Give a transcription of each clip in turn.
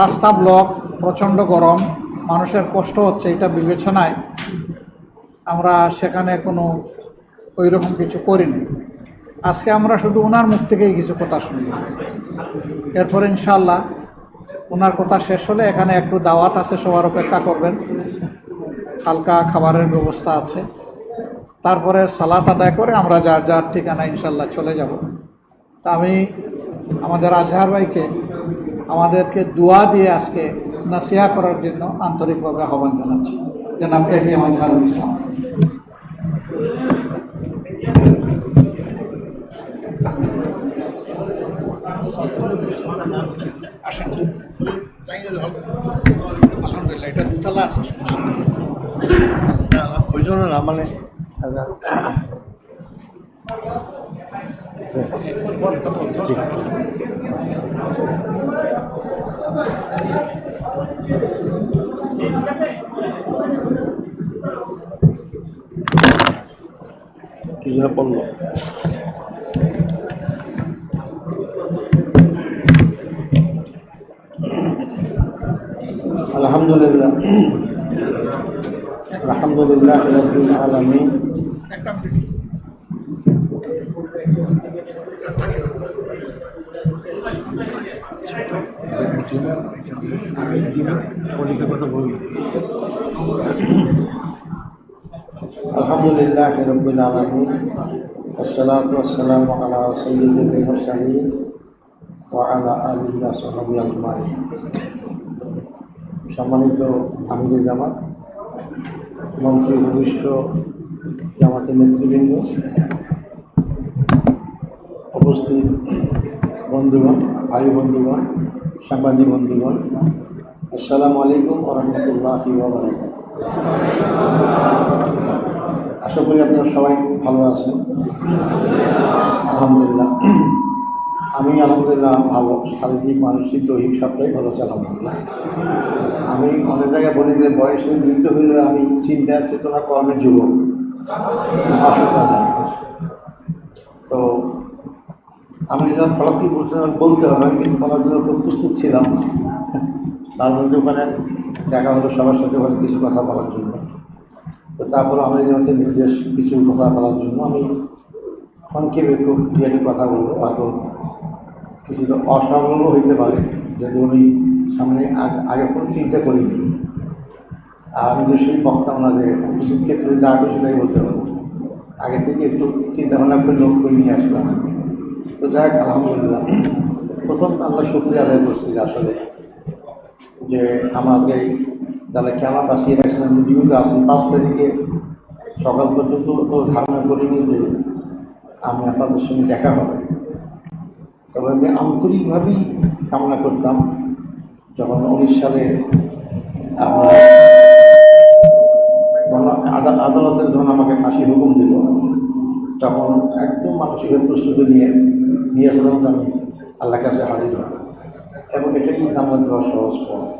রাস্তা ব্লক, প্রচণ্ড গরম, মানুষের কষ্ট হচ্ছে, এটা বিবেচনায় আমরা সেখানে কোনো ওই রকম কিছু করিনি। আজকে আমরা শুধু ওনার মুখ থেকেই কিছু কথা শুনি এরপর ইনশাল্লাহ ওনার কথা শেষ হলে এখানে একটু দাওয়াত আছে, সবার অপেক্ষা করবেন। হালকা খাবারের ব্যবস্থা আছে। তারপরে সালাত আদায় করে আমরা যার যার ঠিকানা ইনশাল্লাহ চলে যাব। তা আমি আমাদের আজহার ভাইকে আমাদেরকে দোয়া দিয়ে আজকে নাসিহা করার জন্য আন্তরিকভাবে আহ্বান জানাচ্ছি। জনাব এটিএম আজহারুল ইসলাম। আসেন। আলহামদুলিল্লাহ, এটা দুতলা আছে, সমস্যা ওই জন্য জি। কি যেন পড়ল আলহামদুলিল্লাহ, রব্বুল আলমিন। আসসালাম সম্মানিত আমিরুল জামাত, মন্ত্রী ভূমিষ্ঠ জামাতের নেতৃবৃন্দ, উপস্থিত বন্ধুগণ, ভাই বন্ধুগণ সাংবাদিক বন্ধুগণ, আসসালামু আলাইকুম রহমতুল্লাহ আশা করি আপনারা সবাই ভালো আছেন। আলহামদুলিল্লাহ। আমি আলহামদুলিল্লাহ ভালো, শারীরিক, মানসিক, দৈহিক সবটাই ভালো আছে, আলহামদুলিল্লাহ। আমি অনেক জায়গায় বলি যে বয়সে মৃত্যু হইলে আমি চিন্তা, চেতনা, কর্মের যুবক। অসুবিধা তো আমি যখন হঠাৎ কি বলতে হবে, আমি কিন্তু বলার জন্য খুব প্রস্তুত ছিলাম। তার মধ্যে ওখানে দেখা হলো সবার সাথে ওখানে কিছু কথা বলার জন্য। তো তারপর আমি যেমন নির্দেশ কিছু কথা বলার জন্য, আমি সংক্ষেপে খুব একটি কথা বলব। হয়তো কিছুটা অসংলগ্ন হইতে পারে যদি উনি সামনে আগ- কোনো চিন্তা করিনি। আর আমি তো সেই বক্তাম না যে উপস্থিত ক্ষেত্রে যা খুশি তাই বলতে পারব। আগে থেকে একটু চিন্তা ভাবনা করে নোট করে নিয়ে আসলাম। তো যাই হোক, আলহামদুলিল্লাহ। প্রথম আল্লাহ শুক্রিয়া আদায় করছি আসলে যে আমাকে যারা কেন বাঁচিয়ে রাখছেন আমি জীবিত আছি। পাঁচ তারিখে সকাল পর্যন্ত তো ধারণা করিনি যে আমি আপনাদের সঙ্গে দেখা হবে। তবে আমি আন্তরিকভাবেই কামনা করতাম যখন উনিশ সালে আদালতের যখন আমাকে ফাঁসি হুকুম দিল তখন একদম মানসিকভাবে প্রস্তুতি নিয়ে নিয়ে আমি আল্লাহ কাছে হাজির হব। এবং এটাই জান্নাত দেওয়ার সহজ পথ।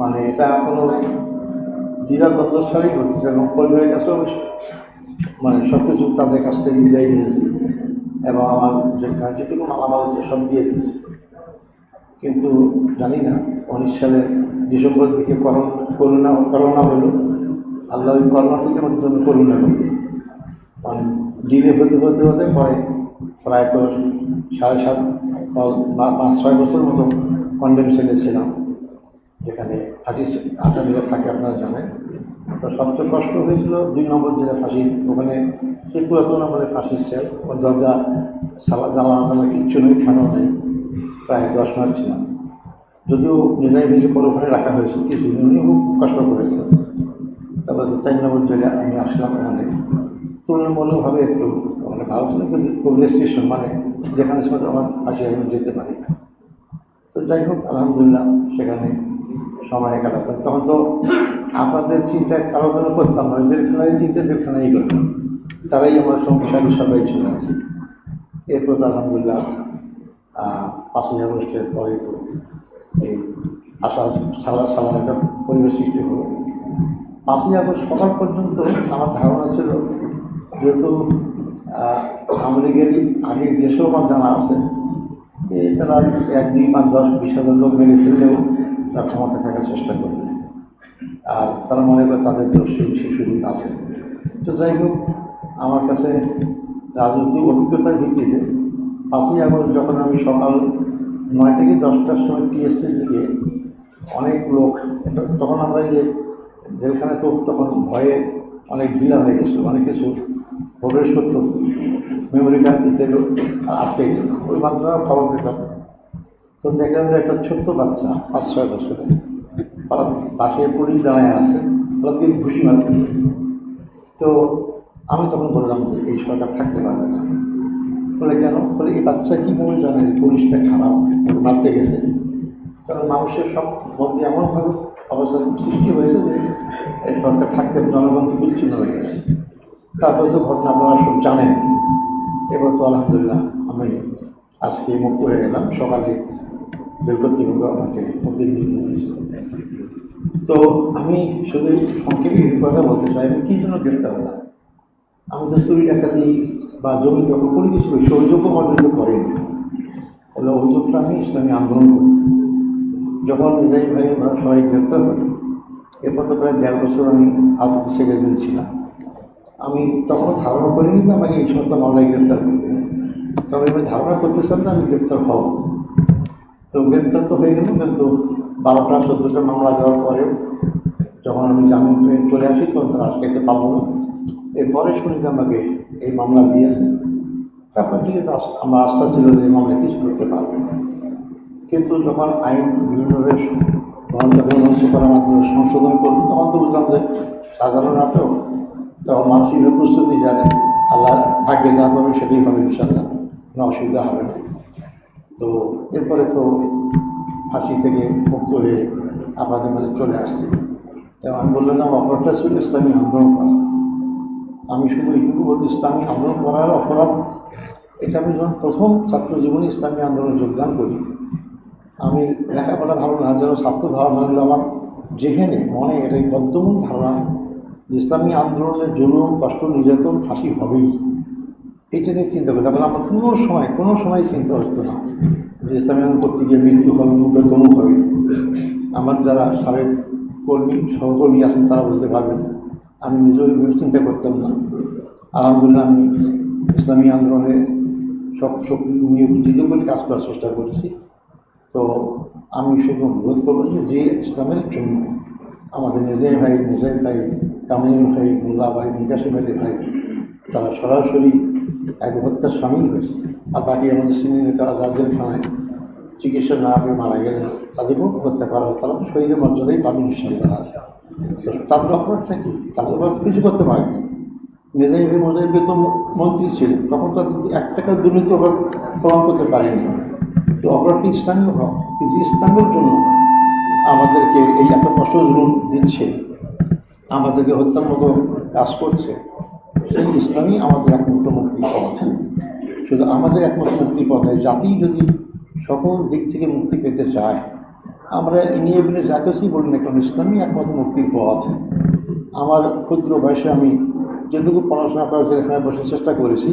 মানে এটা কোনো দ্বিধা তত্ত্ব ছাড়াই করতেছে এবং পরিবারের কাছেও মানে সব কিছু তাদের কাছ থেকে বিদায় নিয়েছে। এবং আমার যেখানে যেটুকু মালামাল আছে সব দিয়ে দিয়েছে। কিন্তু জানি না, উনিশ সালের ডিসেম্বর দিকে করোনা করোনা করোনা হলো। আল্লাহ করোনা থেকে আমাদের জন্য করোনা। করবে মানে ডিলে হতে হতে হতে পরে প্রায় তো সাড়ে সাত পাঁচ ছয় বছর মতো সেলে ছিলাম যেখানে ফাঁসি আসামিরা থাকে, আপনারা জানেন। তো সবচেয়ে কষ্ট হয়েছিল দুই নম্বর যেটা ফাঁসি, ওখানে সেই পুরাতন আমাদের ফাঁসির সেল ওর দরজা, সালা, জানালা টালা কিচ্ছু নেই ফ্যানও নেই। প্রায় দশ মাস ছিলাম। যদিও নিজাই ভেজে পরে ওখানে রাখা হয়েছে, কিছুদিন খুব কষ্ট করেছে তারপর চার নম্বর জেলে আমি আসলাম ওখানে। তুলনামূলকভাবে একটু মানে ছিল কিন্তু খুব রেস্ট্রিকশন মানে যেখানে সময় আমার ফাঁসি আমি যেতে পারি না। তো যাই হোক, আলহামদুলিল্লাহ, সেখানে সময় কাটাতাম। তখন তো আপনাদের চিন্তা কারও জন্য করতাম না জেলখানায় চিন্তা জেলখানাই করতাম। তারাই আমার সঙ্গে সাথে সবাই ছিল। এরপর তো আলহামদুলিল্লাহ পাঁচই আগস্টের পরে তো এই আশা সালা সালা একটা পরিবেশ সৃষ্টি হলো। পাঁচই আগস্ট সকাল পর্যন্ত আমার ধারণা ছিল যেহেতু আওয়ামী আগের যেসব আমার জানা আছে তারা এক, দুই, পাঁচ, দশ, বিশ হাজার লোক মেরে ফেললেও তারা ক্ষমতা থাকার চেষ্টা করবে। আর তারা মনে করে তাদের তো সেই শিশুর আছে। তো যাই হোক, আমার কাছে রাজনৈতিক অভিজ্ঞতার ভিত্তিতে পাঁচই আগস্ট যখন আমি সকাল নয়টা কি দশটার সময় টিএসসির দিকে অনেক লোক, তখন আমরা এই যে জেলখানে তো তখন ভয়ে অনেক ঢিলা হয়ে গেছিল, অনেক কিছু প্রবেশ করতো মেমোরি কার্ড দিতে আটকাই দিল ওই মাধ্যমে খবর পেতাম তো দেখলাম যে একটা ছোট্ট বাচ্চা, পাঁচ, ছয় বছরে ওরা পাশে পুলিশ দাঁড়ায় আছে। ওরা থেকে ঘুষি মারতেছে। তো আমি তখন বললাম যে, এই সরকার থাকতে পারবে না। বলে, কেন? বলে, এই বাচ্চা কীভাবে জানে? পুলিশটা খারাপ মারতে গেছে। কারণ মানুষের সব মধ্যে এমনভাবে অবস্থা সৃষ্টি হয়েছে যে, এই সরকার থাকতে জনগণ বিচ্ছিন্ন হয়ে গেছে। তারপরে তো ঘটনা আপনারা সব জানেন। এবার তো আলহামদুলিল্লাহ আমি আজকে মুক্ত হয়ে গেলাম। সকালে রেল আমাকে দিয়েছে তো আমি শুধু সংক্ষেপে কথা বলতে চাই, আমি কী জন্য গ্রেপ্তার হলাম? আমি তো চুরি ডাকাতি বা জমি দখল করি কিছু করি আমার বিরুদ্ধে করেনি। তাহলে অভিযোগটা আমি ইসলামী আন্দোলন করি। যখন নিজাই ভাই ওরা সবাই গ্রেপ্তার হয় এরপর তো প্রায় দেড় বছর আমি আলপতি সেক্রেটারি ছিলাম। আমি তখন ধারণা করিনি যে আমাকে এই সমস্ত মামলায় গ্রেপ্তার করবে। তবে আমি ধারণা করতেছিলাম না, আমি গ্রেপ্তার হব। তো গ্রেপ্তার তো হয়ে গেল, কিন্তু বারোটা, চোদ্দোটা মামলা দেওয়ার পরে যখন আমি জামিন পেয়ে চলে আসি, তখন তারা আটকাইতে পারব না। এরপরে শুনি যে আমাকে এই মামলা দিয়েছে, তারপর ঠিক আছে আমার আস্থা ছিল যে এই মামলা কিছু করতে পারবে না। কিন্তু যখন আইন বিভিন্নভাবে গণতন্ত্র ধ্বংস করার মাধ্যমে সংশোধন করল, তখন তো বুঝলাম যে সাধারণ নাটক তখন মানসিকভাবে প্রস্তুতি জানে। আল্লাহ ভাগ্যে যা করবে সেটাই হবে ইনশাল্লাহ কোনো অসুবিধা হবে না। তো এরপরে তো ফাঁসি থেকে মুক্ত হয়ে আপনাদের মাঝে চলে আসছি। তো আমি বললাম অপরাধটা ছিল ইসলামী আন্দোলন করা। আমি শুধু এইটুকু বলি ইসলামী আন্দোলন করার অপরাধ, এটা আমি যখন প্রথম ছাত্র জীবনে ইসলামী আন্দোলনে যোগদান করি, আমি লেখাপড়া ভালো না যেন ভালো না হলে আমার যেখানে মনে এটাই বদ্ধমূল ধারণা। ইসলামী আন্দোলনের জুলুম, কষ্ট, নির্যাতন, ফাঁসি হবেই। এইটা নিয়ে চিন্তা করি। তারপরে আমার কোনো সময় কোনো সময় চিন্তা হতো না যে ইসলামী আন্দোলন করতে গিয়ে মৃত্যু হবে মুখে তমুক হবে। আমার যারা সাবেক কর্মী, সহকর্মী আছেন, তারা বলতে পারবেন, আমি নিজেও চিন্তা করতাম না। আলহামদুলিল্লাহ, আমি ইসলামী আন্দোলনে সব শক্তি নিয়ে নিজে করে কাজ করার চেষ্টা করছি। তো আমি শুধু অনুরোধ করব যে যে ইসলামের জন্য আমাদের নিজের ভাই নিজের ভাই কামিল ভাই মোল্লা ভাই, মিকাশি ভাই ভাই, তারা সরাসরি এক হত্যার সামিল হয়েছে। আর বাকি আমাদের সিনিয়র নেতারা যাদের খানায় চিকিৎসা না পেয়ে মারা গেলেন, তাদেরকেও হত্যা করা হয়। তারা শহীদের মর্যাদাই পাবেন ইনশাল্লাহ তো তাদের অপরাধটা কি? তাদের অপরাধ কিছু করতে পারেনি। মেধাবী মোজাহিদ তো মন্ত্রী ছিলেন। তখন তাদের এক টাকা দুর্নীতি অপরাধ প্রমাণ করতে পারেনি। তো অপরাধটি ইসলামীয় অপরাধ কিন্তু ইসলামের জন্য আমাদেরকে এই এত কষ্ট দিচ্ছে। আমাদেরকে হত্যার মতো কাজ করছে, সেই ইসলামই আমাদের একমাত্র মুক্তির পথ। শুধু আমাদের একমাত্র মুক্তির পথ জাতি যদি সকল দিক থেকে মুক্তি পেতে চায়, আমরা নিয়ে বিনে যা কিছুই বলি না কারণ ইসলামই একমাত্র মুক্তির পথ। আমার ক্ষুদ্র বয়সে আমি যেটুকু পড়াশোনা করার জন্য এখানে বসে চেষ্টা করেছি,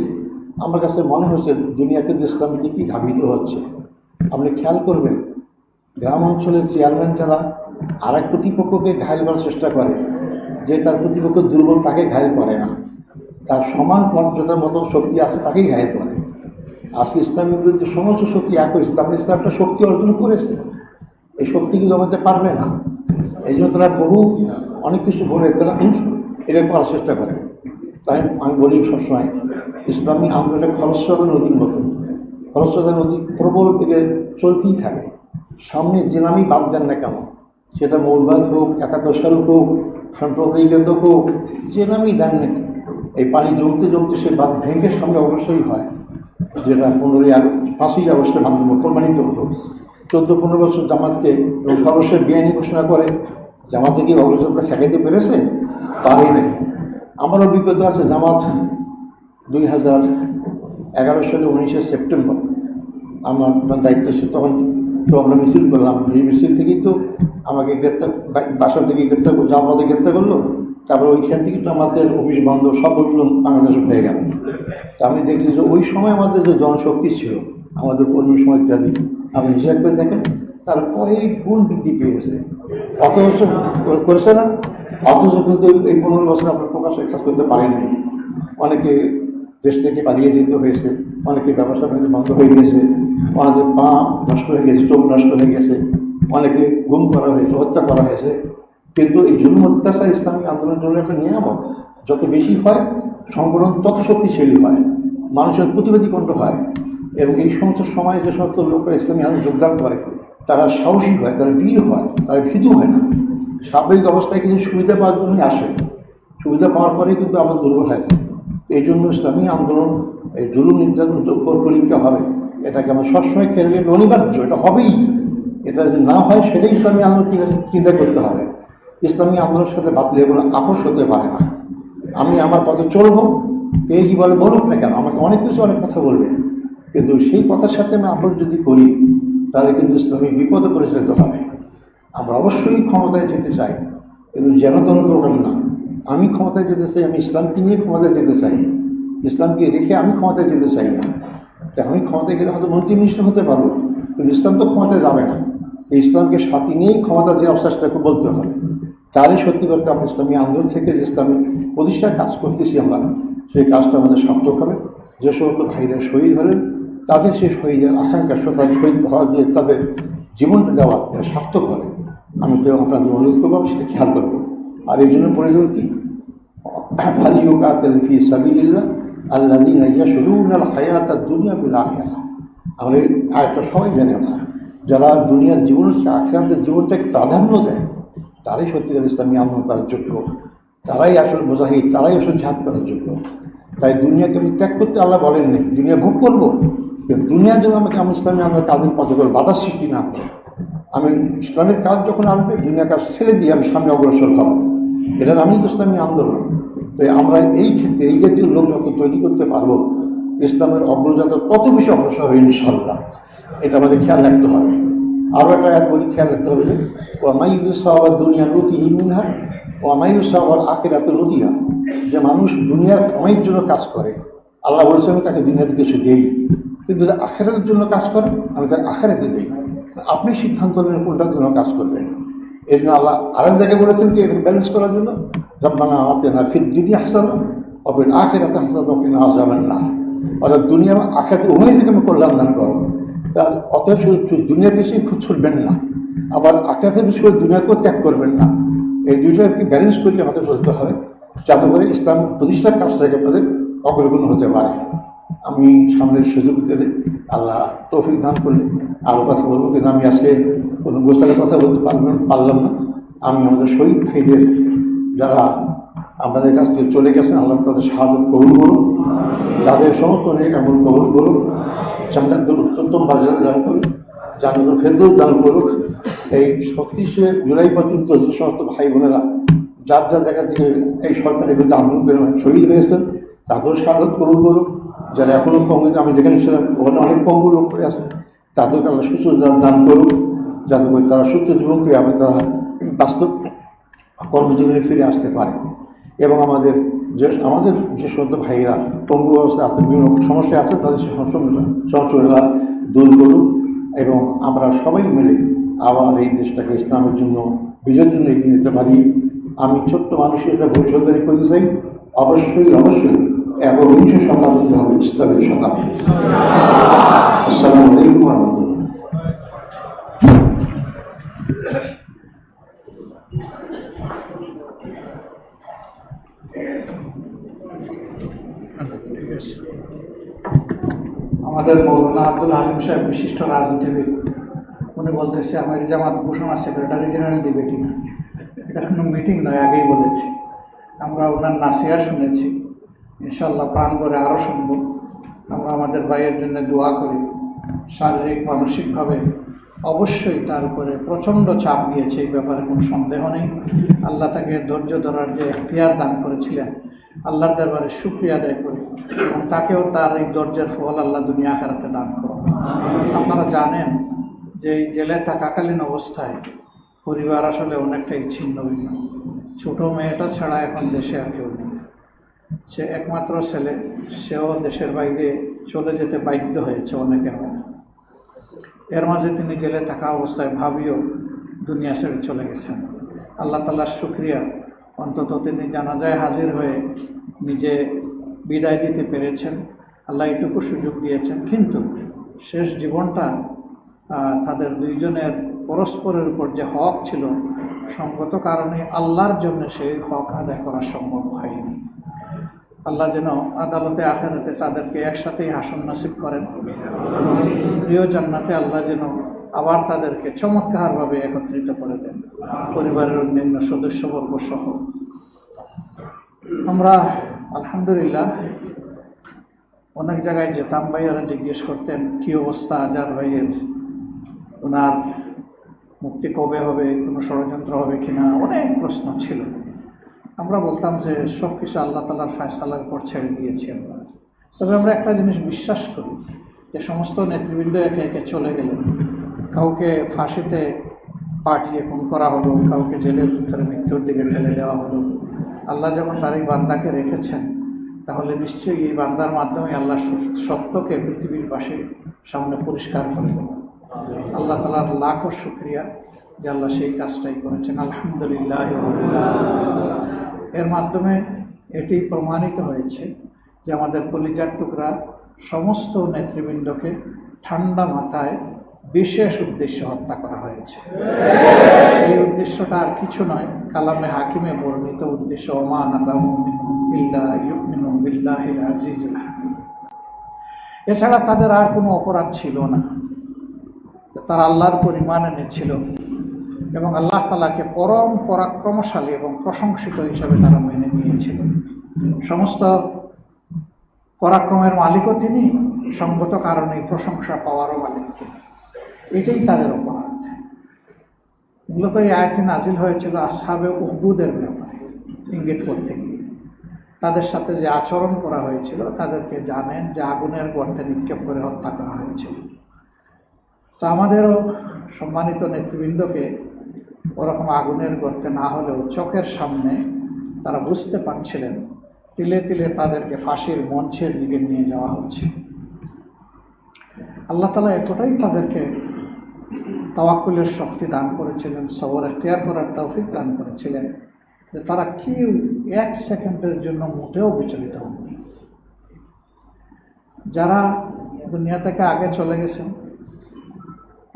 আমার কাছে মনে হচ্ছে দুনিয়া কিন্তু ইসলামের দিকেই ধাবিত হচ্ছে। আপনি খেয়াল করবেন, গ্রাম অঞ্চলের চেয়ারম্যান যারা আর এক প্রতিপক্ষকে ঘায়ল করার চেষ্টা করে যে তার প্রতিপক্ষ দুর্বল তাকে ঘায়ল করে না। তার সমান মর্যাদার মতো শক্তি আছে তাকেই ঘায়ল করে। আজকে ইসলামের বিরুদ্ধে সমস্ত শক্তি এক হয়েছে তারপরে মানে ইসলামটা শক্তি অর্জন করেছে। এই শক্তি কিন্তু জমাতে পারবে না। এই জন্য তারা বহু, অনেক কিছু বলে তারা এটা করার চেষ্টা করে। তাই আমি বলি সবসময়, ইসলামী আন্দোলনের খরস্রোতা নদীর মতো খরস্রোতা নদী প্রবল বেগে চলতেই থাকে। সামনে নামই বাদ দেন না কেন, সেটা মৌলবাদ হোক, একাদশ হোক সাম্প্রদায়িকতা হোক যে নামই দেন এই পানি জমতে জমতে সে বাদ ভেঙে সামনে অবশ্যই হয়, যেটা পনেরোই আগস্ট, পাঁচই আগস্টের মাধ্যমে প্রমাণিত হলো। চোদ্দ, পনেরো বছর জামাতকে সর্বশেষ বেআইনি ঘোষণা করে, জামাতে কি অগ্রযাত্রা ঠেকাইতে পেরেছে পারে নাই। আমার অভিজ্ঞতা আছে, জামাত দুই হাজার এগারো সালে উনিশে সেপ্টেম্বর, আমার দায়িত্ব ছিল, তখন তো আমরা মিছিল করলাম। এই মিছিল থেকেই তো আমাকে গ্রেপ্তার বাসা থেকে গ্রেপ্তার জামাতে গ্রেপ্তার করল। তারপর ওইখান থেকে তো আমাদের অফিস বন্ধ, সব ওইগুলো বাংলাদেশে হয়ে গেল। তা আমি দেখছি যে ওই সময় আমাদের যে জনশক্তি ছিল, আমাদের কর্মী সময় ইত্যাদি, আপনি হিসাব করে দেখেন তার কয়েক গুণ বৃদ্ধি পেয়েছে। অথচ করেছে না? অথচ কিন্তু এই পনেরো বছর আপনার প্রকাশে কাজ করতে পারেননি। অনেকে দেশ থেকে পালিয়ে যেতে হয়েছে, অনেকে ব্যবসা বাণিজ্য বন্ধ হয়ে গেছে অনেকের পা নষ্ট হয়ে গেছে, চোখ নষ্ট হয়ে গেছে, অনেকে গুম করা হয়েছে, হত্যা করা হয়েছে। কিন্তু এই জুলুম, অত্যাচার ইসলামী আন্দোলনের জন্য একটা নিয়ামত, যত বেশি হয়, সংগঠন তত শক্তিশালী হয়, মানুষের প্রতিবাদী কণ্ঠ হয়। এবং এই সমস্ত সময়ে যে সমস্ত লোকরা ইসলামী আন্দোলন যোগদান করে, তারা সাহসী হয়, তারা বীর হয়, তারা ভীতু হয় না। স্বাভাবিক অবস্থায় কিন্তু সুবিধা পাওয়ার জন্যই আসে। সুবিধা পাওয়ার পরেই কিন্তু আবার দুর্বল হয়ে যায়। এই জন্য ইসলামী আন্দোলন, এই জুলুম নির্যাতন পরীক্ষা হবে। এটাকে আমরা সবসময় খেলে গেলে অনিবার্য, এটা হবেই। এটা যদি না হয়, সেটাই ইসলামী আন্দোলন চিন্তা- করতে হবে। ইসলামী আন্দোলনের সাথে বাতিল কোনো আপোষ হতে পারে না। আমি আমার পথে চলবো, কে কী বলে বলুক না কেন, আমাকে অনেক কিছু অনেক কথা বলবে। কিন্তু সেই কথার সাথে আমি আপোষ যদি করি, তাহলে কিন্তু ইসলামী বিপদে পরিচালিত হবে। আমরা অবশ্যই ক্ষমতায় যেতে চাই, কিন্তু যেন তেন প্রোগ্রাম না। আমি ক্ষমতায় যেতে চাই, আমি ইসলামকে নিয়ে ক্ষমতায় যেতে চাই। ইসলামকে রেখে আমি ক্ষমতায় যেতে চাই না। তাই আমি ক্ষমতায় গেলে হয়তো মন্ত্রী মিনিস্টার হতে পারব, কিন্তু ইসলাম তো ক্ষমতায় যাবে না। ইসলামকে সাথে নিয়েই ক্ষমতা যে অবস্থাটাকে বলতে হবে। তারই সত্যি করতে আমরা ইসলামী আন্দোলন থেকে যে ইসলামী প্রতিষ্ঠার কাজ করতেছি আমরা, সেই কাজটা আমাদের সার্থক হবে। যে সমস্ত ভাইরা শহীদ হলেন তাদের সেই শহীদের আকাঙ্ক্ষা তাদের শহীদ হওয়ার যে তাদের জীবনটা এটা সার্থক হবে। আমি তো আপনাদের অনুরোধ করব সেটা খেয়াল করব। আর এই জন্য প্রয়োজন কি? ফালিউকাতেল ফি সাবিলিল্লাহ আল্লাদিনা ইয়াশরুনাল হায়াতাদ দুনিয়া বিল আখিরাহ আমরা আয়টা সবাই জানি আমরা। যারা দুনিয়ার জীবন আখিরাতের জীবনটাকে প্রাধান্য দেয়, তারাই সত্যিকার ইসলামী আন্দোলন করার যোগ্য। তারাই আসল মুজাহিদ, তারাই আসল ঝাঁত করার যোগ্য। তাই দুনিয়াকে আমি ত্যাগ করতে আল্লাহ বলেননি দুনিয়া ভোগ করব। দুনিয়ার জন্য আমাকে আমি ইসলামী আন্দোলন কাজের পথে করে বাধা সৃষ্টি না করে, আমি ইসলামের কাজ যখন আসবে, দুনিয়ার কাজ ছেড়ে দিয়ে আমি সামনে অগ্রসর হব। এটা আমি ইসলামী আন্দোলন। তো আমরা এই ক্ষেত্রে এই জাতীয় লোক যত তৈরি করতে পারব, ইসলামের অগ্রযাত্রা তত বেশি অগ্রসর হবে ইনশাল্লাহ এটা আমাদের খেয়াল রাখতে হবে। আরও একটা এক বলি, খেয়াল রাখতে হবে ও মাইউসাহর দুনিয়া নতি মিনহা ও মাইউসাহর আখেরাতে নতিহা যে মানুষ দুনিয়ার কামাইয়ের জন্য কাজ করে, আল্লাহ বলেছে, আমি তাকে দুনিয়াতে কিছু দেই। কিন্তু আখেরাতের জন্য কাজ করে, আমি তাকে আখেরাতে দিই। আপনি সিদ্ধান্ত নেন কোনটার জন্য কাজ করবেন। এই জন্য আল্লাহ আরেক জায়গায় বলেছেন কি ব্যালেন্স করার জন্য, রব্বানা আমাতে না ফির দুনিয়া হাসান অবেন আখেরাতে হাসান অবেন না যাবেন না অর্থাৎ দুনিয়া এবং আখেরাতে উভয় থেকে আমি কল্যাণ দান করো তা অতএব দুনিয়ার বেশি ছুটবেন না, আবার আখেরাতের বেশি করে দুনিয়াকেও ত্যাগ করবেন না। এই দুইটাকে ব্যালেন্স করে আমাকে চলতে হবে, যাতে করে ইসলাম প্রতিষ্ঠার কাজটাকে আপনাদের অগ্রগণ্য হতে পারে। আমি সামনের সুযোগ দিলে আল্লাহ তৌফিক দান করলে। আরও কথা বলব কিন্তু আমি আজকে কোনো গোস্তানের কথা বলতে পারলাম পারলাম না। আমি আমাদের শহীদ ভাইদের যারা আমাদের কাছ থেকে চলে গেছেন, আল্লাহ তাদের সাহায্য কবুল করুন তাদের সমস্ত নেক আমল কবুল করুন জান্নাতুল উত্তম বাজার দান করুক। জান্নাতুল ফেরদৌস দান করুক। এই ছত্রিশে জুলাই পর্যন্ত যে সমস্ত ভাই বোনেরা যার যার জায়গা থেকে এই সরকারের বিরুদ্ধে আন্দোলন করে শহীদ হয়েছেন, তাদেরও স্বাগত করুন করুক। যারা এখনও আমি যেখানে ছিলাম, ওখানে অনেক পঙ্গু লোক করে আছে। তাদেরকে আল্লাহ সুস্থ দান- করুক, যাতে করে তারা সুস্থ জীবন পেয়ে আবার তারা বাস্তব কর্মজীবনে ফিরে আসতে পারে। এবং আমাদের যে আমাদের যে সমস্ত ভাইয়েরা, পঙ্গু অবস্থা আছে, বিভিন্ন সমস্যা আছে, তাদের সমস্যা দূর করুক এবং আমরা সবাই মিলে আবার এই দেশটাকে ইসলামের জন্য, বিজয়ের জন্য এগিয়ে নিতে পারি। আমি ছোট্ট মানুষের এটা ভবিষ্যৎবাণী করতে চাই। অবশ্যই অবশ্যই একবিংশ শতাব্দী হবে ইসলামের শতাব্দী আমাদের মৌলানা আব্দুল হালিম সাহেব, বিশিষ্ট রাজনীতিবিদ, উনি বলতেছে, আমার জামাত ঘোষণা সেক্রেটারি জেনারেল দিবে কিনা? এটা কোনো মিটিং নয়, আগেই বলেছি। আমরা ওনার নাসিয়া শুনেছি। ইনশাল্লাহ প্রাণ করে আরও শুনব আমরা আমাদের ভাইয়ের জন্য দোয়া করি, শারীরিক, মানসিকভাবে। অবশ্যই তার উপরে প্রচণ্ড চাপ গিয়েছে, এই ব্যাপারে কোনো সন্দেহ নেই। আল্লাহ তাকে ধৈর্য ধরার যে এখতিয়ার দান করেছিলেন, আল্লাহর দরবারে শুক্রিয়া আদায় করি এবং তাকেও তার এই ধৈর্যের ফল আল্লাহ দুনিয়া আখারাতে দান করুন। আপনারা জানেন যে এই জেলে থাকাকালীন অবস্থায় পরিবার আসলে অনেকটাই ছিন্ন ভিন্ন ছোটো মেয়েটা ছাড়া এখন দেশে আর কেউ সে একমাত্র ছেলে, সেও দেশের বাইরে চলে যেতে বাধ্য হয়েছে অনেকের মতো এর মাঝে তিনি জেলে থাকা অবস্থায় ভাবিও দুনিয়া ছেড়ে চলে গেছেন। আল্লাহ তালার শুক্রিয়া। অন্তত তিনি জানাজায় হাজির হয়ে নিজে বিদায় দিতে পেরেছেন। আল্লাহ এটুকু সুযোগ দিয়েছেন। কিন্তু শেষ জীবনটা তাদের দুইজনের পরস্পরের উপর যে হক ছিল, সঙ্গত কারণে আল্লাহর জন্য সেই হক আদায় করা সম্ভব হয়নি। আল্লাহ যেন আদালতে, আখেরাতে তাদেরকে একসাথেই হাসন নাসিব করেন এবং প্রিয় জান্নাতে আল্লাহ যেন আবার তাদেরকে চমৎকারভাবে একত্রিত করে দেন। পরিবারের অন্যান্য সদস্যবর্গ সহ। আমরা আলহামদুলিল্লাহ অনেক জায়গায় যেতাম ভাইয়ারা জিজ্ঞেস করতেন, কি অবস্থা আজার ভাইয়ের? ওনার মুক্তি কবে হবে? কোনো ষড়যন্ত্র হবে কিনা? অনেক প্রশ্ন ছিল। আমরা বলতাম যে সব কিছু আল্লাহ তালার ফায়সালার উপর ছেড়ে দিয়েছি আমরা। তবে আমরা একটা জিনিস বিশ্বাস করি যে সমস্ত নেতৃবৃন্দ একে একে চলে গেলেন। কাউকে ফাঁসিতে পাঠিয়ে খুন করা হলো, কাউকে জেলের ভিতরে মৃত্যুর দিকে ঠেলে দেওয়া হলো। আল্লাহ যখন তার এই বান্দাকে রেখেছেন, তাহলে নিশ্চয়ই এই বান্দার মাধ্যমে আল্লাহ সত্যকে পৃথিবীর পাশে সামনে পরিষ্কার করে আল্লাহ তালার লাখো শুক্রিয়া যে আল্লাহ সেই কাজটাই করেছেন। আলহামদুলিল্লাহ এর মাধ্যমে এটি প্রমাণিত হয়েছে যে আমাদের কলিজার টুকরা সমস্ত নেতৃবৃন্দকে ঠান্ডা মাথায় বিশেষ উদ্দেশ্যে হত্যা করা হয়েছে। সেই উদ্দেশ্যটা আর কিছু নয়। কালামে হাকিমে বর্ণিত উদ্দেশ্য এছাড়া তাদের আর কোনো অপরাধ ছিল না। তারা আল্লাহর পরিমাণ এনেছিল এবং আল্লাহ তালাকে পরম পরাক্রমশালী এবং প্রশংসিত হিসাবে তারা মেনে নিয়েছিল। সমস্ত পরাক্রমের মালিকও তিনি, সঙ্গত কারণে প্রশংসা পাওয়ারও মালিক তিনি। এটাই তাদের অপরাধ। মূলত এই আয়টি নাজিল হয়েছিল আসহাবে উহদুদের ব্যাপারে, ইঙ্গিত করতে গিয়ে। তাদের সাথে যে আচরণ করা হয়েছিল, তাদেরকে জানেন যে আগুনের গর্তে নিক্ষেপ করে হত্যা করা হয়েছিল। তো আমাদেরও সম্মানিত নেতৃবৃন্দকে ওরকম আগুনের গর্তে না হলেও চোখের সামনে তারা বুঝতে পারছিলেন, তিলে তিলে তাদেরকে ফাঁসির মঞ্চের দিকে নিয়ে যাওয়া হচ্ছে। আল্লাহ তালা এতটাই তাদেরকে তাওয়াক্কুলের শক্তি দান করেছিলেন সবর এখতিয়ার করার তৌফিক দান করেছিলেন, যে তারা কেউ এক সেকেন্ডের জন্য মোটেও বিচলিত হননি যারা দুনিয়া থেকে আগে চলে গেছেন,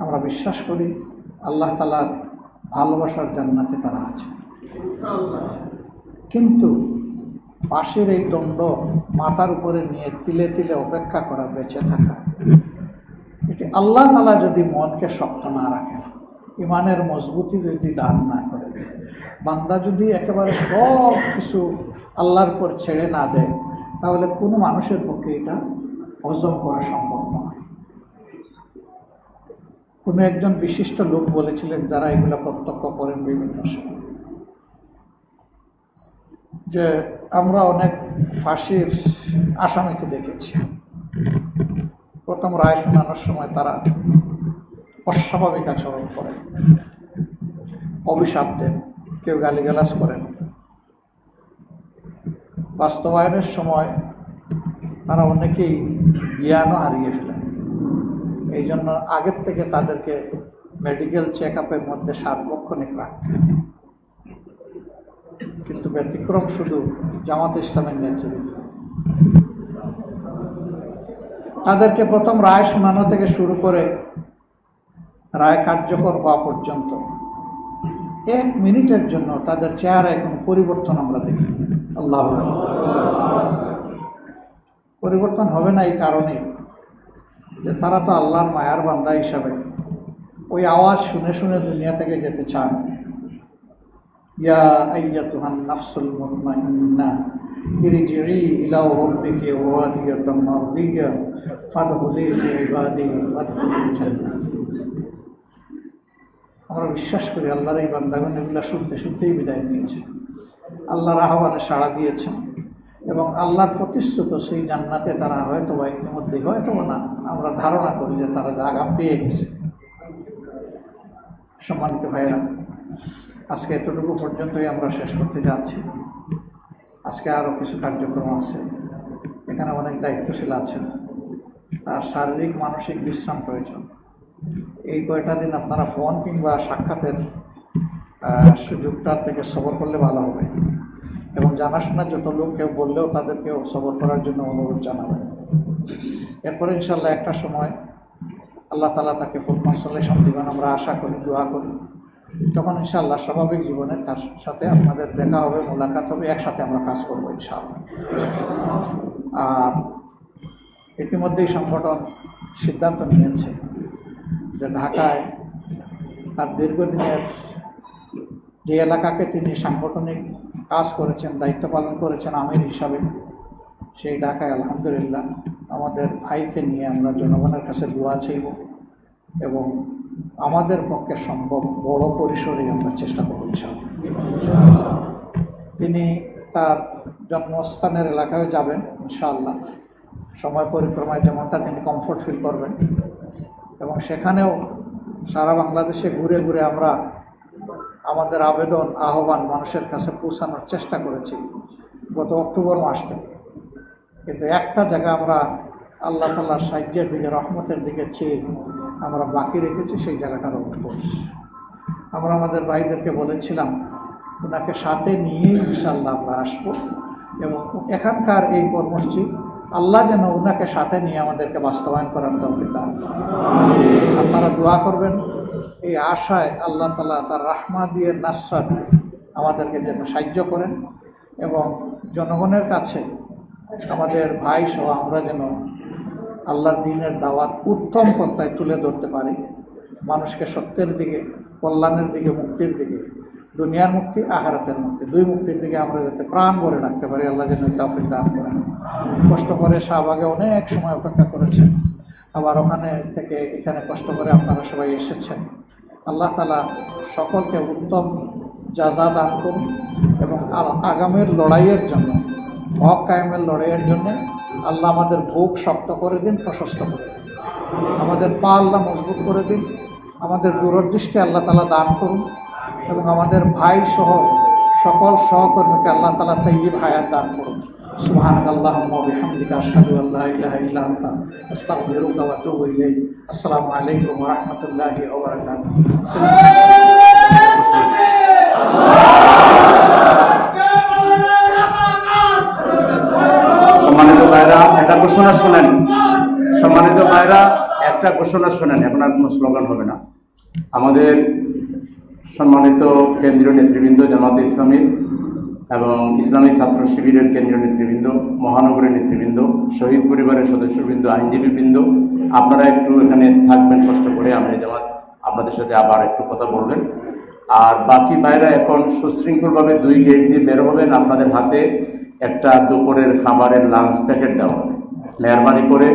আমরা বিশ্বাস করি আল্লাহ তালার ভালোবাসার জান্নাতে তারা আছে। কিন্তু পাশের এই দণ্ড মাথার উপরে নিয়ে তিলে তিলে অপেক্ষা করা বেঁচে থাকা। এটি আল্লাহ তালা যদি মনকে শক্ত না রাখেন ইমানের মজবুতি যদি দান না করে, বান্দা যদি একেবারে সব কিছু আল্লাহর উপর ছেড়ে না দেয়, তাহলে কোনো মানুষের পক্ষে এটা হজম করা সম্ভব কোনো একজন বিশিষ্ট লোক বলেছিলেন, যারা এগুলো প্রত্যক্ষ করেন বিভিন্ন সময়। যে আমরা অনেক ফাঁসির আসামিকে দেখেছি। প্রথম রায় শোনানোর সময় তারা অস্বাভাবিক আচরণ করেন। অভিশাপ দেন, কেউ গালিগালাজ করেন। বাস্তবায়নের সময় তারা অনেকেই জ্ঞানও হারিয়ে ফেলেন। এই জন্য আগের থেকে তাদেরকে মেডিকেল চেক আপের মধ্যে সার্বক্ষণিক রাখতেন কিন্তু ব্যতিক্রম শুধু জামাত ইসলামের নেতৃবৃন্দ তাদেরকে প্রথম রায় শোনানো থেকে শুরু করে রায় কার্যকর হওয়া পর্যন্ত এক মিনিটের জন্য তাদের চেহারায় কোনো পরিবর্তন আমরা দেখি। আল্লাহ পরিবর্তন হবে না এই কারণে যে তারা তো আল্লাহর মায়ার বান্দা হিসাবে ওই আওয়াজ শুনে শুনে দুনিয়া থেকে যেতে চান। ইয়া আইয়াতুহান নাফসুল আমরা বিশ্বাস করি আল্লাহর এই বান্দাগণ শুনতে শুনতেই বিদায় নিয়েছে। আল্লাহর আহ্বানে সাড়া দিয়েছেন। এবং আল্লাহর প্রতিশ্রুত সেই জান্নাতে তারা হয়তো বা ইতিমধ্যে হয়তো না। আমরা ধারণা করি যে তারা জায়গা পেয়ে গেছে। সম্মানিত ভাইয়েরা, আজকে এতটুকু পর্যন্তই আমরা শেষ করতে যাচ্ছি। আজকে আরও কিছু কার্যক্রম আছে। এখানে অনেক দায়িত্বশীল আছেন। তার শারীরিক, মানসিক বিশ্রাম প্রয়োজন। এই কয়টা দিন আপনারা ফোন কিংবা সাক্ষাতের সুযোগটা থেকে সবর করলে ভালো হবে। এবং জানাশোনা যত লোক কেউ বললেও তাদেরকেও সবর করার জন্য অনুরোধ জানাবেন এরপরে ইনশাল্লাহ একটা সময় আল্লাহ তালা তাকে ফুল কনসলেশন দিবেন, আমরা আশা করি, দোয়া করি। তখন ইনশাল্লাহ স্বাভাবিক জীবনে তার সাথে আপনাদের দেখা হবে, মোলাকাত হবে, একসাথে আমরা কাজ করব ইনশাআল্লাহ। আর ইতিমধ্যেই সংগঠন সিদ্ধান্ত নিয়েছে যে ঢাকায় তার দীর্ঘদিনের যে এলাকাকে তিনি সাংগঠনিক কাজ করেছেন, দায়িত্ব পালন করেছেন আমির হিসাবে। সেই ঢাকায় আলহামদুলিল্লাহ আমাদের ভাইকে নিয়ে আমরা জনগণের কাছে দোয়া চাইব এবং আমাদের পক্ষে সম্ভব বড় পরিসরে আমরা চেষ্টা করব তিনি তার জন্মস্থানের এলাকায় যাবেন ইনশাআল্লাহ। সময় পরিক্রমায় যেমনটা তিনি কমফোর্ট ফিল করবেন। এবং সেখানেও সারা বাংলাদেশে ঘুরে ঘুরে আমরা আমাদের আবেদন, আহ্বান মানুষের কাছে পৌঁছানোর চেষ্টা করেছি গত অক্টোবর মাস থেকে। কিন্তু একটা জায়গা আমরা আল্লাহ তাল্লাহর সাহায্যের দিকে, রহমতের দিকে চেয়ে আমরা বাকি রেখেছি, সেই জায়গাটার অনুকোষ আমরা আমাদের ভাইদেরকে বলেছিলাম, ওনাকে সাথে নিয়েই ইনশাল্লাহ আমরা আসব এবং এখানকার এই কর্মসূচি আল্লাহ যেন ওনাকে সাথে নিয়ে আমাদেরকে বাস্তবায়ন করার দান আপনারা দোয়া করবেন এই আশায় আল্লাহ তালা তার রাহমা দিয়ে নাসরা দিয়ে আমাদেরকে যেন সাহায্য করেন এবং জনগণের কাছে আমাদের ভাই সহ আমরা যেন আল্লাহর দিনের দাওয়াত উত্তম পন্থায় তুলে ধরতে পারি। মানুষকে সত্যের দিকে, কল্যাণের দিকে, মুক্তির দিকে, দুনিয়ার মুক্তি আহারাতের মুক্তি, দুই মুক্তির দিকে আমরা যাতে প্রাণ ভরে রাখতে পারি, আল্লাহ যেন তৌফিক দান করেন। কষ্ট করে শাহবাগে অনেক সময় অপেক্ষা করেছেন। আবার ওখানে থেকে এখানে কষ্ট করে আপনারা সবাই এসেছেন। আল্লাহ তালা সকলকে উত্তম যাজা দান করুন এবং আগামীর লড়াইয়ের জন্য হক কায়েমের লড়াইয়ের জন্য আল্লাহ আমাদের বুক শক্ত করে দিন, প্রশস্ত করে দিন। আমাদের পা আল্লাহ মজবুত করে দিন, আমাদের দূরদৃষ্টি আল্লাহ তালা দান করুন এবং আমাদের ভাই সহ সকল সহকর্মীকে আল্লাহ তালা তৈব হায়াত দান করুন। সুহান আল্লাহ বিহামদিকা আশহাদু আল লা ইলাহা ইল্লা আনতা আসসালামু আলাইকুম রাহমাতুল্লাহি সম্মানিত ভাইরা, একটা ঘোষণা শোনেন। সম্মানিত ভাইরা, একটা ঘোষণা শোনেন এখন আর কোনো স্লোগান হবে না। আমাদের সম্মানিত কেন্দ্রীয় নেতৃবৃন্দ জামাতে ইসলামী এবং ইসলামী ছাত্র শিবিরের কেন্দ্রীয় নেতৃবৃন্দ, মহানগরের নেতৃবৃন্দ, শহীদ পরিবারের সদস্যবৃন্দ, আইনজীবীবৃন্দ আপনারা একটু এখানে থাকবেন, কষ্ট করে আমি যেমন আপনাদের সাথে আবার একটু কথা বলবেন। আর বাকি ভাইরা এখন সুশৃঙ্খলভাবে দুই গেট দিয়ে বের হবেন। আপনাদের হাতে একটা দুপুরের খাবারের লাঞ্চ প্যাকেট দেওয়া হবে। মেহরবানি করে